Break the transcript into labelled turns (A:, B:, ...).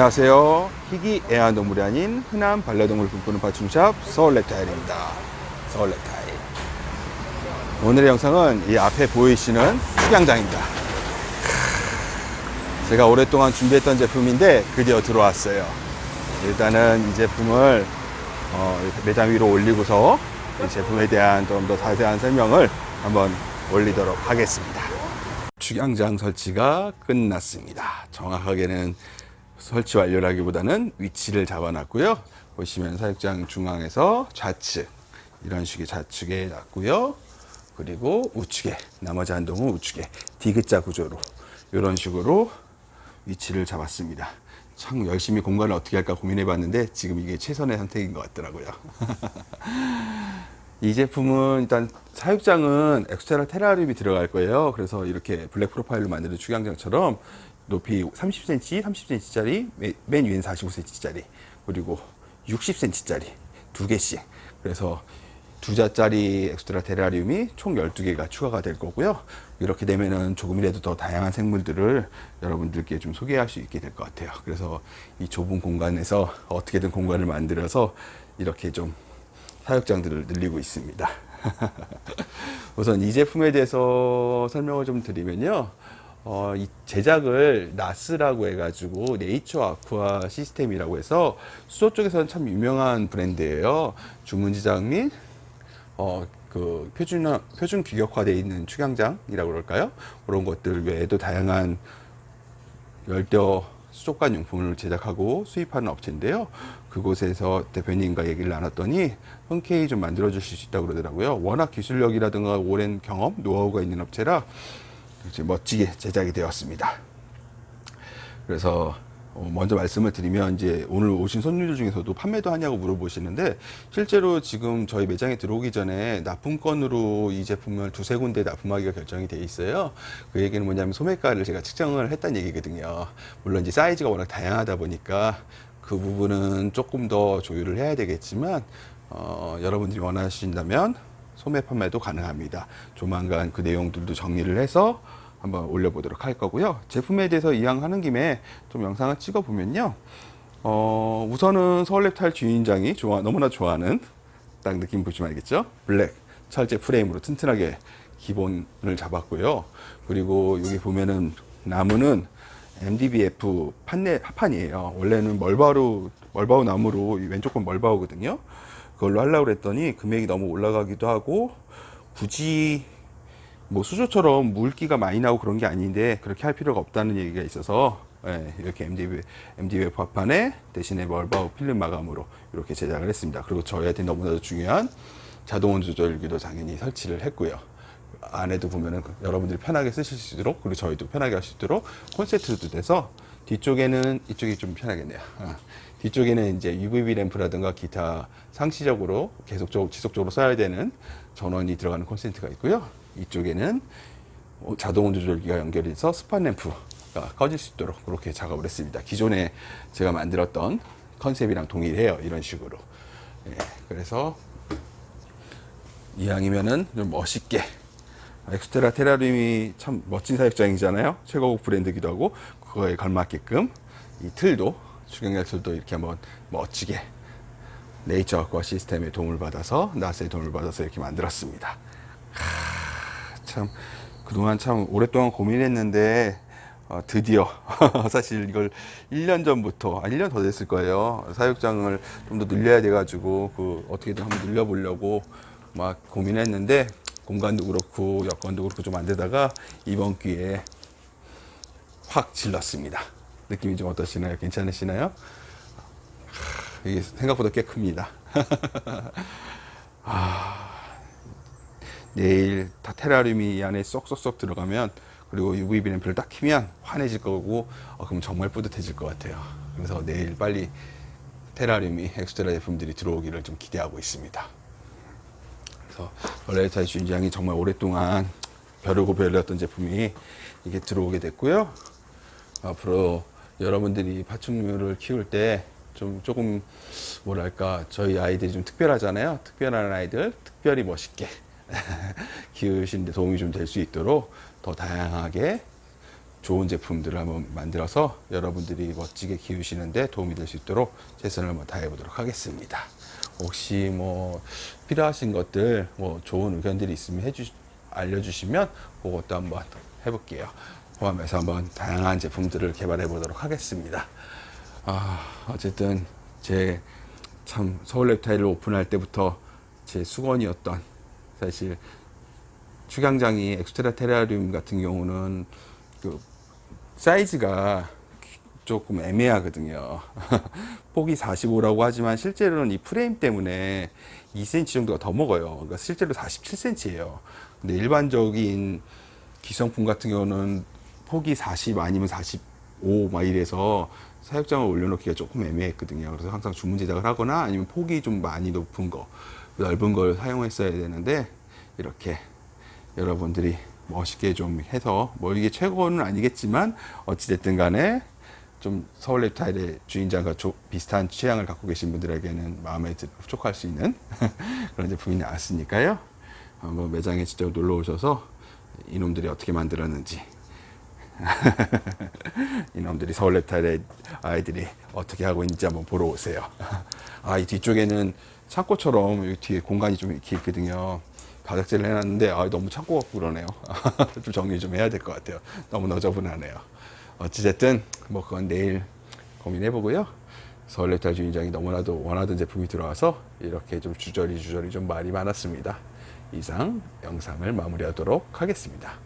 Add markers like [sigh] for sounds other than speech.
A: 안녕하세요. 희귀 애완동물이 아닌 흔한 반려동물 꿈꾸는 파충샵 서울랩타일입니다. 서울랩타일. 오늘의 영상은 이 앞에 보이시는 축양장입니다. 제가 오랫동안 준비했던 제품인데 드디어 들어왔어요. 일단은 이 제품을 어, 매장 위로 올리고서 이 제품에 대한 좀 더 자세한 설명을 한번 올리도록 하겠습니다. 축양장 설치가 끝났습니다. 정확하게는 설치 완료라기보다는 위치를 잡아놨고요. 보시면 사육장 중앙에서 좌측 이런 식의 좌측에 놨고요. 그리고 우측에 나머지 한 동은 우측에 디귿자 구조로 이런 식으로 위치를 잡았습니다. 참 열심히 공간을 어떻게 할까 고민해 봤는데 지금 이게 최선의 선택인 것 같더라고요. [laughs] 이 제품은 일단 사육장은 엑스테라 테라리움이 들어갈 거예요. 그래서 이렇게 블랙 프로파일로 만드는 축양장처럼 높이 30cm, 30cm짜리, 맨 위엔 45cm짜리, 그리고 60cm짜리 두 개씩. 그래서 두 자짜리 엑스트라 테라리움이 총 12개가 추가가 될 거고요. 이렇게 되면은 조금이라도 더 다양한 생물들을 여러분들께 좀 소개할 수 있게 될 것 같아요. 그래서 이 좁은 공간에서 어떻게든 공간을 만들어서 이렇게 좀 사육장들을 늘리고 있습니다. [laughs] 우선 이 제품에 대해서 설명을 좀 드리면요. 어, 이 제작을 나스라고 해가지고 네이처 아쿠아 시스템이라고 해서 수소 쪽에서는 참 유명한 브랜드예요. 주문 제작 및 어, 그 표준 표준 규격화되어 있는 축양장이라고 그럴까요? 그런 것들 외에도 다양한 열대어 수족관 용품을 제작하고 수입하는 업체인데요. 그곳에서 대표님과 얘기를 나눴더니 흔쾌히 좀 만들어 주실 수 있다고 그러더라고요. 워낙 기술력이라든가 오랜 경험, 노하우가 있는 업체라 멋지게 제작이 되었습니다. 그래서 어, 먼저 말씀을 드리면 이제 오늘 오신 손님들 중에서도 판매도 하냐고 물어보시는데 실제로 지금 저희 매장에 들어오기 전에 납품건으로 이 제품을 두세 군데 납품하기가 결정이 돼 있어요. 그 얘기는 뭐냐면 소매가를 제가 측정을 했다는 얘기거든요. 물론 이제 사이즈가 워낙 다양하다 보니까 그 부분은 조금 더 조율을 해야 되겠지만 어, 여러분들이 원하신다면 소매 판매도 가능합니다. 조만간 그 내용들도 정리를 해서 한번 올려보도록 할 거고요. 제품에 대해서 이양하는 김에 좀 영상을 찍어보면요. 어, 우선은 서울랩탈 주인장이 좋아, 너무나 좋아하는 딱 느낌 보시면 알겠죠? 블랙 철제 프레임으로 튼튼하게 기본을 잡았고요. 그리고 여기 보면은 나무는 MDBF 판넬 합판이에요. 원래는 멀바로 멀바우 나무로 이 왼쪽 건 멀바우거든요. 그걸로 하려고 그랬더니 금액이 너무 올라가기도 하고 굳이 뭐 수조처럼 물기가 많이 나고 그런 게 아닌데 그렇게 할 필요가 없다는 얘기가 있어서 예, 이렇게 MDB, MDB 합판에 대신에 멀바우 필름 마감으로 이렇게 제작을 했습니다. 그리고 저희한테 너무나도 중요한 자동온 조절기도 당연히 설치를 했고요. 안에도 보면은 여러분들이 편하게 쓰실 수 있도록 그리고 저희도 편하게 할 수 있도록 콘센트도 돼서 뒤쪽에는 이쪽이 좀 편하겠네요. 어. 뒤쪽에는 이제 UVB 램프라든가 기타 상시적으로 계속적으로 지속적으로 써야 되는 전원이 들어가는 콘센트가 있고요. 이쪽에는 어, 자동 온도 조절기가 연결돼서 스팟 램프가 꺼질 수 있도록 그렇게 작업을 했습니다. 기존에 제가 만들었던 컨셉이랑 동일해요. 이런 식으로. 예, 그래서 이왕이면은 좀 멋있게 엑스테라 테라리움이 참 멋진 사육장이잖아요. 최고급 브랜드기도 하고 그거에 걸맞게끔 이 틀도 수경약 틀도 이렇게 한번 멋지게 네이처 아쿠아 시스템의 도움을 받아서 나스의 도움을 받아서 이렇게 만들었습니다. 하, 참 그동안 참 오랫동안 고민했는데 어, 드디어 [laughs] 사실 이걸 1년 전부터 아 1년 더 됐을 거예요. 사육장을 좀 더 늘려야 돼 가지고 그 어떻게든 한번 늘려 보려고 막 고민했는데 공간도 그렇고 여건도 그렇고 좀 안 되다가 이번 기회에 확 질렀습니다. 느낌이 좀 어떠시나요? 괜찮으시나요? 하, 이게 생각보다 꽤 큽니다. [laughs] 아, 내일 다 테라리움이 이 안에 쏙쏙쏙 들어가면 그리고 UVB 램프를 딱 키면 환해질 거고 어, 그럼 정말 뿌듯해질 것 같아요. 그래서 내일 빨리 테라리움이 엑스트라 제품들이 들어오기를 좀 기대하고 있습니다. 그래서 원래타이 주인장이 정말 오랫동안 벼르고 벼르었던 제품이 이게 들어오게 됐고요. 앞으로 여러분들이 파충류를 키울 때 좀 조금 뭐랄까 저희 아이들이 좀 특별하잖아요. 특별한 아이들 특별히 멋있게 [laughs] 키우시는데 도움이 좀 될 수 있도록 더 다양하게 좋은 제품들을 한번 만들어서 여러분들이 멋지게 키우시는데 도움이 될 수 있도록 최선을 한번 다해 보도록 하겠습니다. 혹시 뭐 필요하신 것들 뭐 좋은 의견들이 있으면 해주 알려주시면 그것도 한번 해볼게요. 포함해서 한번 다양한 제품들을 개발해 보도록 하겠습니다. 아 어쨌든 제 참 서울 랩타일을 오픈할 때부터 제 수건이었던 사실 축양장이 엑스트라 테라리움 같은 경우는 그 사이즈가 조금 애매하거든요. [laughs] 폭이 45라고 하지만 실제로는 이 프레임 때문에 2cm 정도가 더 먹어요. 그러니까 실제로 47cm예요. 근데 일반적인 기성품 같은 경우는 폭이 40 아니면 45 막 이래서 사육장을 올려놓기가 조금 애매했거든요. 그래서 항상 주문 제작을 하거나 아니면 폭이 좀 많이 높은 거, 넓은 걸 사용했어야 되는데 이렇게 여러분들이 멋있게 좀 해서 뭐 이게 최고는 아니겠지만 어찌됐든 간에 좀 서울 랩타일의 주인장과 조- 비슷한 취향을 갖고 계신 분들에게는 마음에 들- 흡족할 수 있는 [laughs] 그런 제품이 나왔으니까요. 한번 매장에 직접 놀러 오셔서 이놈들이 어떻게 만들었는지 [laughs] 이놈들이 서울 랩타일의 아이들이 어떻게 하고 있는지 한번 보러 오세요. [laughs] 아, 이 뒤쪽에는 창고처럼 여기 뒤에 공간이 좀 이렇게 있거든요. 바닥재를 해놨는데 아, 너무 창고 같고 그러네요. [laughs] 좀 정리 좀 해야 될 것 같아요. 너무 너저분하네요. 어찌됐든 뭐 그건 내일 고민해보고요. 서울 랩타일 주인장이 너무나도 원하던 제품이 들어와서 이렇게 좀 주저리 주저리 좀 말이 많았습니다. 이상 영상을 마무리하도록 하겠습니다.